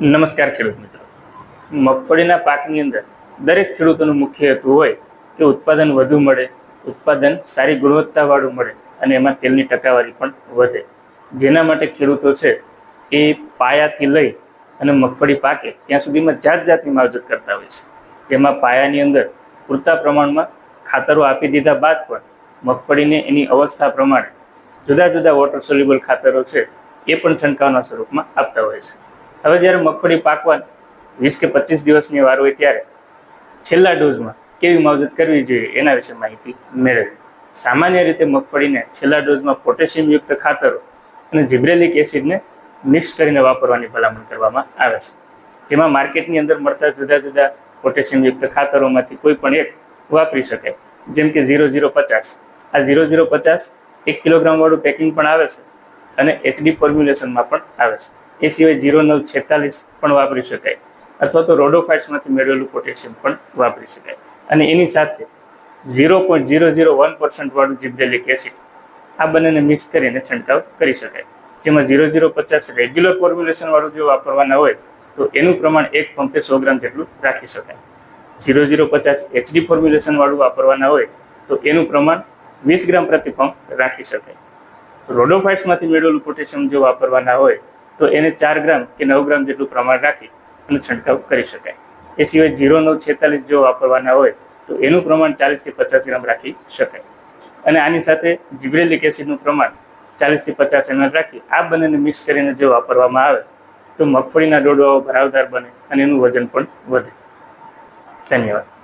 નમસ્કાર ખેડૂત મિત્રો. મગફળીના પાકની અંદર દરેક ખેડૂતોનું મુખ્ય હેતુ હોય કે ઉત્પાદન વધુ મળે, ઉત્પાદન સારી ગુણવત્તાવાળું મળે અને એમાં તેલની ટકાવારી પણ વધે. જેના માટે ખેડૂતો છે એ પાયાથી લઈ અને મગફળી પાકે ત્યાં સુધીમાં જાત જાતની માવજત કરતા હોય છે. જેમાં પાયાની અંદર પૂરતા પ્રમાણમાં ખાતરો આપી દીધા બાદ પણ મગફળીને એની અવસ્થા પ્રમાણે જુદા જુદા વોટર સોલ્યુબલ ખાતરો છે એ પણ છંટકાવના સ્વરૂપમાં આપતા હોય છે. હવે જ્યારે મગફળી પાકવાની વીસ કે પચીસ દિવસની વાર હોય ત્યારે છેલ્લા ડોઝમાં કેવી માવજત કરવી જોઈએ એના વિશે માહિતી મેળવી. સામાન્ય રીતે મગફળીને છેલ્લા ડોઝમાં પોટેશિયમયુક્ત ખાતરો અને જિબ્રેલિક એસિડને મિક્સ કરીને વાપરવાની ભલામણ કરવામાં આવે છે. જેમાં માર્કેટની અંદર મળતા જુદા જુદા પોટેશિયમયુક્ત ખાતરોમાંથી કોઈ પણ એક વાપરી શકાય. જેમ કે ઝીરો ઝીરો પચાસ. આ ઝીરો ઝીરો પચાસ એક કિલોગ્રામવાળું પેકિંગ પણ આવે છે અને એચડી ફોર્મ્યુલેશનમાં પણ આવે છે. એ સિવાય ઝીરો નવ છેતાલીસ પણ વાપરી શકાય. અથવા તો રોડોફાઇટ્સમાંથી મેળવેલું પોટેશિયમ પણ વાપરી શકાય. અને એની સાથે zero point zero zero one પર્સન્ટવાળું gibberellic acid આ બંનેને મિક્સ કરીને છંટકાવ કરી શકાય. જેમાં ઝીરો ઝીરો પચાસ રેગ્યુલર ફોર્મ્યુલેશનવાળું જો વાપરવાના હોય, તો એનું પ્રમાણ એક પંપે સો ગ્રામ જેટલું રાખી શકાય. ઝીરો ઝીરો પચાસ એચડી ફોર્મ્યુલેશનવાળું વાપરવાના હોય, તો એનું પ્રમાણ વીસ ગ્રામ પ્રતિ પંપ રાખી શકાય. રોડોફાઇટ્સમાંથી મેળવેલું પોટેશિયમ જો વાપરવાના હોય તો એને ચાર ગ્રામ કે નવ ગ્રામ જેટલું પ્રમાણ રાખી અને છંટકાવ કરી શકાય. એ સિવાય ઝીરો નવ, છેતાલીસ જો વાપરવાના હોય, તો એનું પ્રમાણ ચાલીસથી પચાસ ગ્રામ રાખી શકાય. અને આની સાથે જીબ્રેલિક એસિડનું પ્રમાણ ચાલીસથી પચાસ એમએલ રાખી, આ બંનેને મિક્સ કરીને જો વાપરવામાં આવે, તો મગફળીના ડોડવાઓ ભરાવદાર બને અને એનું વજન પણ વધે. ધન્યવાદ.